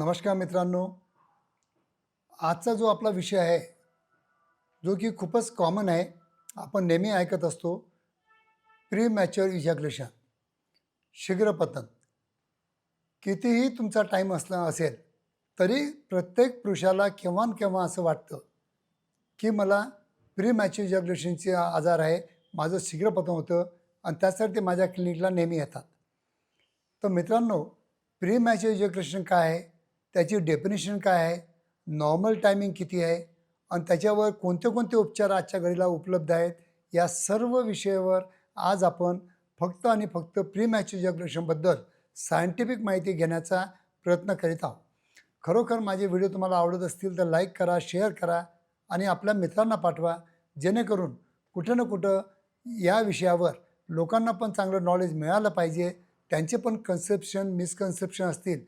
नमस्कार मित्रांनो. आजचा जो आपला विषय आहे जो की खूपच कॉमन आहे आपण नेहमी ऐकत असतो प्री मॅच्युअर इजॅक्युलेशन शीघ्रपतन. कितीही तुमचा टाईम असला असेल तरी प्रत्येक पुरुषाला केव्हा केव्हा असं वाटतं की मला प्री मॅच्युअर इजॅक्युलेशनचे आजार आहे माझं शीघ्रपतन होतं आणि त्यासाठी ते माझ्या क्लिनिकला नेहमी येतात. तर मित्रांनो प्री मॅच्युअर इजॅक्युलेशन काय आहे? त्याची डेफिनेशन काय आहे? नॉर्मल टायमिंग किती आहे? आणि त्याच्यावर कोणते कोणते उपचार आजच्या घडीला उपलब्ध आहेत? या सर्व विषयावर आज आपण फक्त आणि फक्त प्री मॅच्युअर सायंटिफिक माहिती घेण्याचा प्रयत्न करीत आहोत. खरोखर माझे व्हिडिओ तुम्हाला आवडत असतील तर लाईक करा शेअर करा आणि आपल्या मित्रांना पाठवा. जेणेकरून कुठं ना कुठं या विषयावर लोकांना पण चांगलं नॉलेज मिळालं पाहिजे. त्यांचे पण कन्सेप्शन मिसकन्सेप्शन असतील.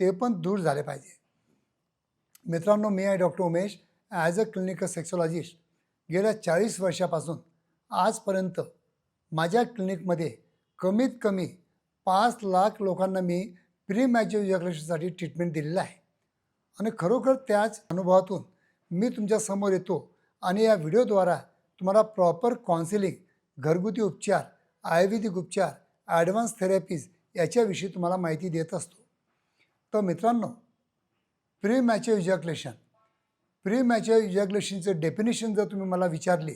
ते पण दूर झाले पाहिजे. मित्रांनो मी आहे doctor Umesh as a clinical sexologist गेल्या चाळीस वर्षापासून आजपर्यंत माझ्या क्लिनिकमध्ये कमीत कमी पाच लाख लोकांना मी प्री मॅच्युअर इजॅक्युलेशनसाठी ट्रीटमेंट दिलेलं आहे. आणि खरोखर त्याच अनुभवातून मी तुमच्यासमोर येतो आणि या व्हिडिओद्वारा तुम्हाला प्रॉपर काउन्सिलिंग घरगुती उपचार आयुर्वेदिक उपचार ॲडव्हान्स थेरपीज याच्याविषयी तुम्हाला माहिती देत असतो. तर मित्रांनो premature ejaculation premature इजॅक्युलेशनचं डेफिनेशन जर तुम्ही मला विचारली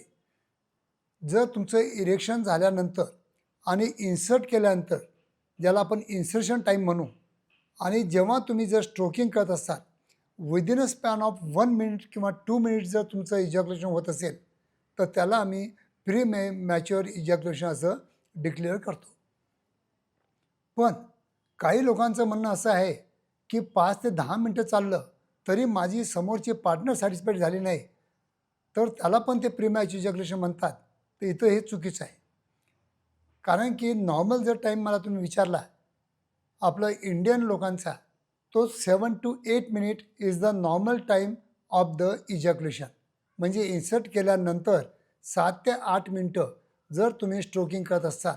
जर तुमचं इरेक्शन झाल्यानंतर आणि इन्सर्ट केल्यानंतर ज्याला आपण इन्सर्शन टाईम म्हणू आणि जेव्हा तुम्ही जर स्ट्रोकिंग करत असाल within a span of one minute किंवा टू मिनिट जर तुमचं इजॅक्युलेशन होत असेल तर त्याला आम्ही प्री मे मॅच्युअर इजॅक्युलेशन असं डिक्लेअर करतो. पण काही लोकांचं म्हणणं असं आहे की पाच ते दहा मिनटं चाललं तरी माझी समोरची पार्टनर सॅटिस्फाईड झाली नाही. तर त्याला पण ते प्रीमॅच इजॅक्युलेशन म्हणतात. तर इथं हे चुकीचं आहे. कारण की नॉर्मल जर टाईम मला तुम्ही विचारला आपलं इंडियन लोकांचा तो seven two eight minute is the normal time of the ejaculation म्हणजे इन्सर्ट केल्यानंतर सात ते आठ मिनटं जर तुम्ही स्ट्रोकिंग करत असाल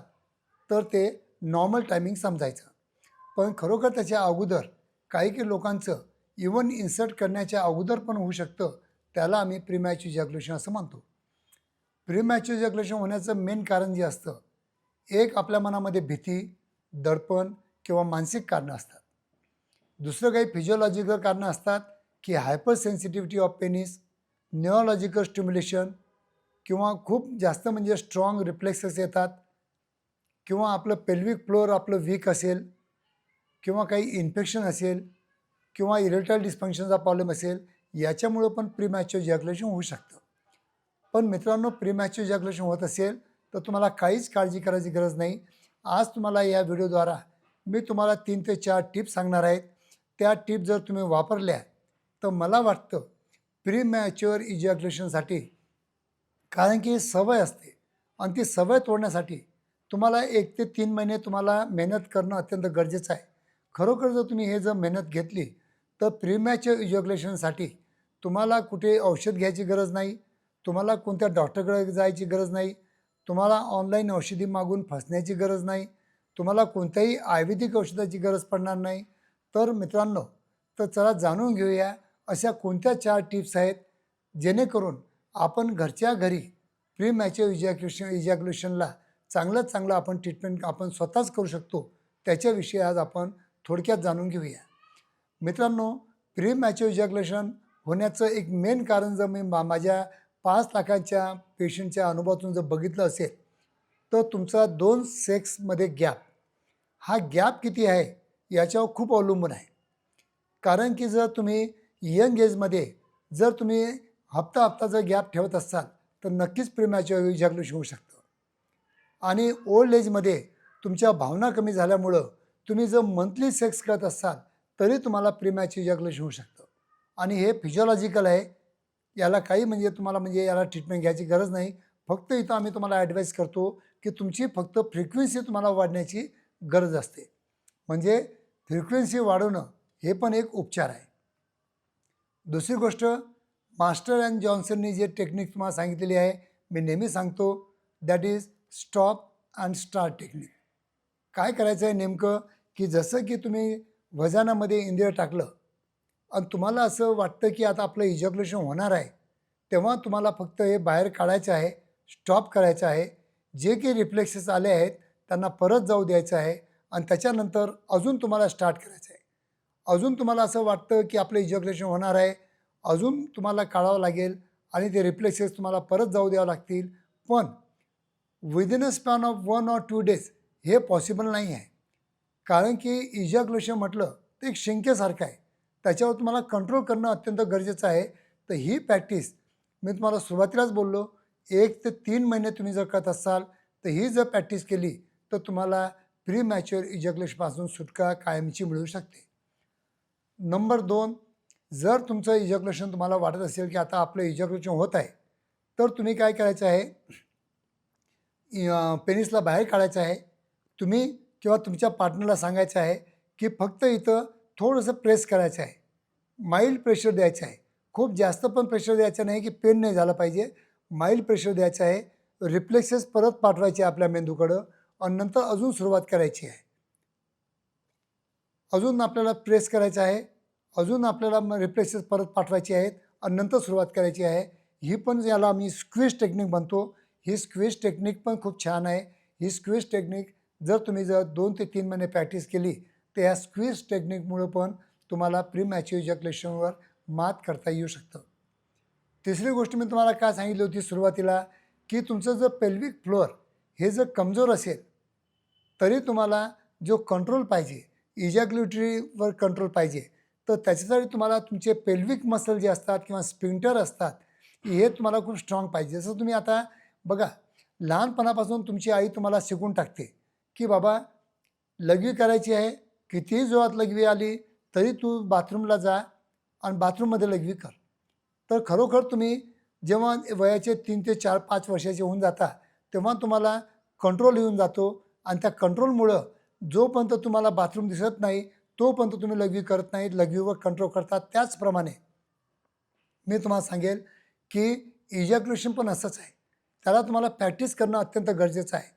तर ते नॉर्मल टायमिंग समजायचं. पण खरोखर त्याच्या अगोदर काही काही लोकांचं इवन इन्सर्ट करण्याच्या अगोदर पण होऊ शकतं त्याला आम्ही प्रीमॅच जॅग्युलेशन असं म्हणतो. प्रीमॅच जॅग्युलेशन होण्याचं मेन कारण जे असतं एक आपल्या मनामध्ये भीती दडपण किंवा मानसिक कारणं असतात. दुसरं काही फिजिओलॉजिकल कारणं असतात की hypersensitivity of penis neurological stimulation किंवा खूप जास्त म्हणजे स्ट्रॉंग रिफ्लेक्सेस येतात किंवा आपलं पेल्विक फ्लोअर आपलं वीक असेल किंवा काही इन्फेक्शन असेल किंवा इरेटल डिस्फंक्शनचा प्रॉब्लेम असेल याच्यामुळं पण प्रीमॅच्युअर जॅग्युलेशन होऊ शकतं. पण मित्रांनो प्रीमॅच्युअर जॅग्युलेशन होत असेल तर तुम्हाला काहीच काळजी करायची गरज नाही. आज तुम्हाला या व्हिडिओद्वारा मी तुम्हाला तीन ते चार टिप्स सांगणार आहेत त्या टिप जर तुम्ही वापरल्या तर मला वाटतं प्रीमॅच्युअर इजॅग्युलेशनसाठी कारण की सवय असते आणि ती सवय तोडण्यासाठी तुम्हाला एक ते तीन महिने तुम्हाला मेहनत करणं अत्यंत गरजेचं आहे. खरोखर जर तुम्ही हे जर मेहनत घेतली तर प्रीमॅच्युअर इजॅक्युलेशनसाठी तुम्हाला कुठे औषध घ्यायची गरज नाही तुम्हाला कोणत्या डॉक्टरकडे जायची गरज नाही तुम्हाला ऑनलाईन औषधी मागून फसण्याची गरज नाही तुम्हाला कोणत्याही आयुर्वेदिक औषधाची गरज पडणार नाही. तर मित्रांनो तर चला जाणून घेऊया अशा कोणत्या चार टिप्स आहेत जेणेकरून आपण घरच्या घरी प्री मॅच्युअर इजॅक्युलेशन इजॅक्युलेशनला चांगलं चांगलं आपण ट्रीटमेंट आपण स्वतःच करू शकतो त्याच्याविषयी आज आपण थोडक्यात जाणून घेऊया. मित्रांनो प्री मॅच्युअर इजॅक्युलेशन होण्याचं एक मेन कारण जर मी मा माझ्या पाच लाखांच्या पेशंटच्या अनुभवातून जर बघितलं असेल तर तुमचा दोन सेक्समध्ये गॅप हा गॅप किती आहे याच्यावर खूप अवलंबून आहे. कारण की जर तुम्ही यंग एजमध्ये जर तुम्ही हप्ता हप्ता जर गॅप ठेवत असाल तर नक्कीच प्रीमॅच्युअर इजॅक्युलेशन होऊ शकतं. आणि ओल्ड एजमध्ये तुमच्या भावना कमी झाल्यामुळं तुम्ही जर मंथली सेक्स करत असाल तरी तुम्हाला प्रीमॅच इजॅक्युलेशन होऊ शकतं. आणि हे फिजिओलॉजिकल आहे. याला काही म्हणजे तुम्हाला म्हणजे याला ट्रीटमेंट घ्यायची गरज नाही. फक्त इथं आम्ही तुम्हाला ॲडवाईस करतो की तुमची फक्त फ्रिक्वेन्सी तुम्हाला वाढण्याची गरज असते. म्हणजे फ्रिक्वेन्सी वाढवणं हे पण एक उपचार आहे. दुसरी गोष्ट मास्टर अँड जॉन्सननी जे टेक्निक तुम्हाला सांगितलेली आहे मी नेहमी सांगतो that is stop and start technique काय करायचं आहे नेमकं? की जसं की तुम्ही वजनामध्ये इंद्रिय टाकलं आणि तुम्हाला असं वाटतं की आता आपलं इजॅक्युलेशन होणार आहे तेव्हा तुम्हाला फक्त हे बाहेर काढायचं आहे स्टॉप करायचं आहे. जे काही रिफ्लेक्सेस आले आहेत त्यांना परत जाऊ द्यायचं आहे आणि त्याच्यानंतर अजून तुम्हाला स्टार्ट करायचं आहे. अजून तुम्हाला असं वाटतं की आपलं इजॅक्युलेशन होणार आहे अजून तुम्हाला काढावं लागेल आणि ते रिफ्लेक्सेस तुम्हाला परत जाऊ द्यावं लागतील. पण within a span of one or two days हे पॉसिबल नाही आहे. कारण की इजाग्लोशन म्हटलं ते एक शिंकेसारखं आहे. त्याच्यावर तुम्हाला कंट्रोल करणं अत्यंत गरजेचं आहे. तर ही प्रॅक्टिस मी तुम्हाला सुरुवातीलाच बोललो. एक ते तीन महिने तुम्ही जर करत असाल तर ही जर प्रॅक्टिस केली तर तुम्हाला प्री मॅच्युअर इजॅक्युलेशनपासून सुटका कायमची मिळू शकते. नंबर दोन जर तुमचं इजॅक्युलेशन तुम्हाला वाटत असेल की आता आपलं इजॅक्युलेशन होत आहे तर तुम्ही काय करायचं आहे? पेनिसला बाहेर काढायचं आहे. तुम्ही किंवा तुमच्या पार्टनरला सांगायचं आहे की फक्त इथं थोडंसं प्रेस करायचं आहे. माइल्ड प्रेशर द्यायचं आहे. खूप जास्त पण प्रेशर द्यायचं नाही की पेन नाही झालं पाहिजे. माइल्ड प्रेशर द्यायचं आहे. रिफ्लेक्सेस परत पाठवायचे आपल्या मेंदूकडं आणि नंतर अजून सुरुवात करायची आहे. अजून आपल्याला प्रेस करायचं आहे. अजून आपल्याला मग रिफ्लेक्सेस परत पाठवायचे आहेत आणि नंतर सुरुवात करायची आहे. ही पण याला आम्ही स्क्विज टेक्निक म्हणतो. ही स्क्विज टेक्निक पण खूप छान आहे. ही स्क्विज टेक्निक जर तुम्ही जर दोन ते तीन महिने प्रॅक्टिस केली तर या स्क्विज टेक्निकमुळं पण तुम्हाला प्रीमॅच्युअर मात करता येऊ शकतं. तिसरी गोष्ट मी तुम्हाला काय सांगितली होती सुरुवातीला की तुमचं जर पेल्विक फ्लोअर हे जर कमजोर असेल तरी तुम्हाला जो कंट्रोल पाहिजे इजॅक्युलेटरीवर कंट्रोल पाहिजे तर त्याच्यासाठी तुम्हाला तुमचे पेल्विक मसल जे असतात किंवा स्पिंटर असतात हे तुम्हाला खूप स्ट्रॉंग पाहिजे. जसं तुम्ही आता बघा लहानपणापासून तुमची आई तुम्हाला शिकून टाकते. की बाबा लघवी करायची आहे कितीही जोरात लघवी आली तरी तू बाथरूमला जा आणि बाथरूममध्ये लघवी कर. तर खरोखर तुम्ही जेव्हा वयाचे तीन ते चार पाच वर्षाचे होऊन जाता तेव्हा तुम्हाला कंट्रोल येऊन जातो आणि त्या कंट्रोलमुळं जोपर्यंत तुम्हाला बाथरूम दिसत नाही तोपर्यंत तुम्ही लघवी करत नाही लघवीवर कंट्रोल करता त्याचप्रमाणे मी तुम्हाला सांगेल की इजॅक्युलेशन पण असंच आहे. त्याला तुम्हाला प्रॅक्टिस करणं अत्यंत गरजेचं आहे.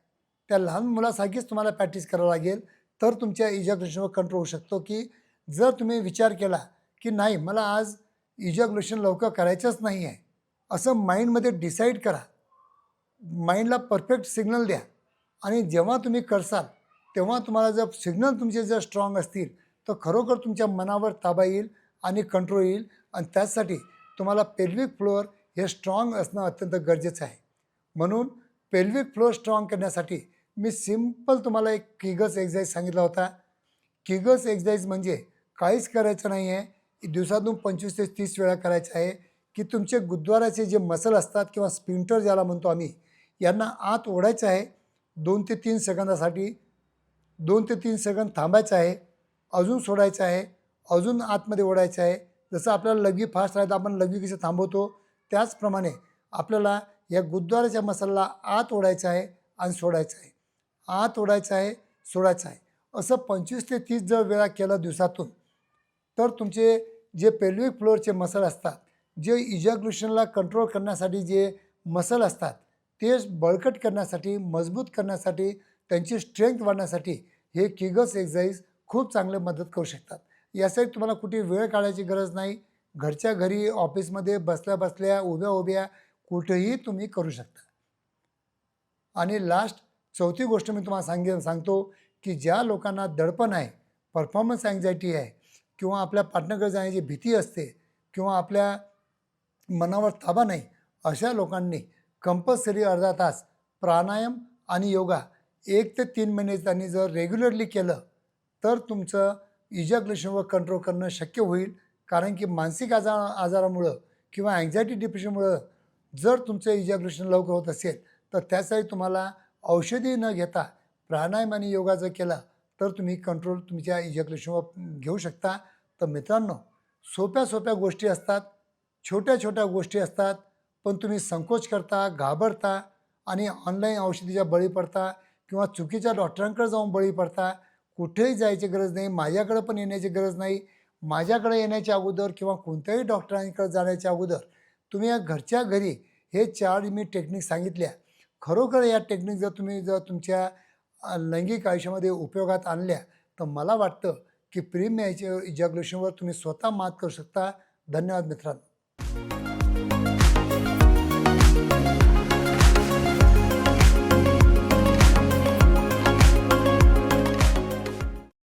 त्या लहान मुलासारखीच तुम्हाला प्रॅक्टिस करावं लागेल. तर तुमच्या इजॅक्युलेशनवर कंट्रोल होऊ शकतो की जर तुम्ही विचार केला की नाही मला आज इजॅक्युलेशन लवकर करायचंच नाही आहे असं माइंडमध्ये डिसाईड करा. माइंडला परफेक्ट सिग्नल द्या. आणि जेव्हा तुम्ही करसाल तेव्हा तुम्हाला जर सिग्नल तुमचे जर स्ट्रॉंग असतील तर खरोखर तुमच्या मनावर ताबा येईल आणि कंट्रोल येईल. आणि त्याचसाठी तुम्हाला पेल्विक फ्लोअर हे स्ट्रॉंग असणं अत्यंत गरजेचं आहे. म्हणून पेल्विक फ्लोअर स्ट्रॉंग करण्यासाठी मी सिंपल तुम्हाला एक किगस एक्झरसाईज सांगितला होता. किगस एक्झरसाईज म्हणजे काहीच करायचं नाही आहे दिवसातून पंचवीस ते तीस वेळा करायचं आहे की तुमचे गुरुद्वाराचे जे मसल असतात किंवा स्पिंटर ज्याला म्हणतो आम्ही यांना आत ओढायचं आहे. दोन ते तीन सेकंदासाठी दोन ते तीन सेकंद थांबायचं आहे. अजून सोडायचं आहे. अजून आतमध्ये ओढायचं आहे. जसं आपल्याला लगी फास्ट राहतं आपण लगी कशी थांबवतो त्याचप्रमाणे आपल्याला या गुरुद्वाराच्या मसाला आत ओढायचं आहे आणि सोडायचं आहे. आत ओढायचं आहे सोडायचं आहे. असं पंचवीस ते तीस जर वेळा केलं दिवसातून तर तुमचे जे पेल्विक फ्लोअरचे मसल असतात जे इजॅक्युलेशनला कंट्रोल करण्यासाठी जे मसल असतात ते बळकट करण्यासाठी मजबूत करण्यासाठी त्यांची स्ट्रेंथ वाढण्यासाठी हे किगस एक्झरसाईज खूप चांगले मदत करू शकतात. यासाठी तुम्हाला कुठे वेळ काढायची गरज नाही. घरच्या घरी ऑफिसमध्ये बसल्या बसल्या उभ्या उभ्या कुठेही तुम्ही करू शकता. आणि लास्ट चौथी गोष्ट मी तुम्हाला सांगे सांगतो की ज्या लोकांना दडपण आहे परफॉर्मन्स अँझायटी आहे किंवा आपल्या पार्टनरकडे जाण्याची भीती असते किंवा आपल्या मनावर ताबा नाही अशा लोकांनी कंपल्सरी अर्धा तास प्राणायाम आणि योगा एक ते तीन महिने त्यांनी जर रेग्युलरली केलं तर तुमचं इजॅक्युलेशनवर कंट्रोल करणं शक्य होईल. कारण की मानसिक आजार आजारामुळं किंवा अँझायटी डिप्रेशनमुळं जर तुमचं इजॅक्युलेशन लवकर होत असेल तर त्यासाठी तुम्हाला औषधी न घेता प्राणायाम आणि योगा जर केला तर तुम्ही कंट्रोल तुमच्या इजक्लेशनवर घेऊ शकता. तर मित्रांनो सोप्या सोप्या गोष्टी असतात छोट्या छोट्या गोष्टी असतात पण तुम्ही संकोच करता घाबरता आणि ऑनलाईन औषधीच्या बळी पडता किंवा चुकीच्या डॉक्टरांकडे जाऊन बळी पडता कुठेही जायची गरज नाही माझ्याकडे पण येण्याची गरज नाही माझ्याकडे येण्याच्या अगोदर किंवा कोणत्याही डॉक्टरांकडे जाण्याच्या अगोदर तुम्ही या घरच्या घरी हे चार मी टेक्निक सांगितल्या. खरोखर या टेक्निक जर तुम्ही जर तुमच्या लैंगिक आयुष्यामध्ये उपयोगात आणल्या तर मला वाटतं की प्रेम याच्या इजॅग्युलेशनवर तुम्ही स्वतः मात करू शकता. धन्यवाद मित्रांनो.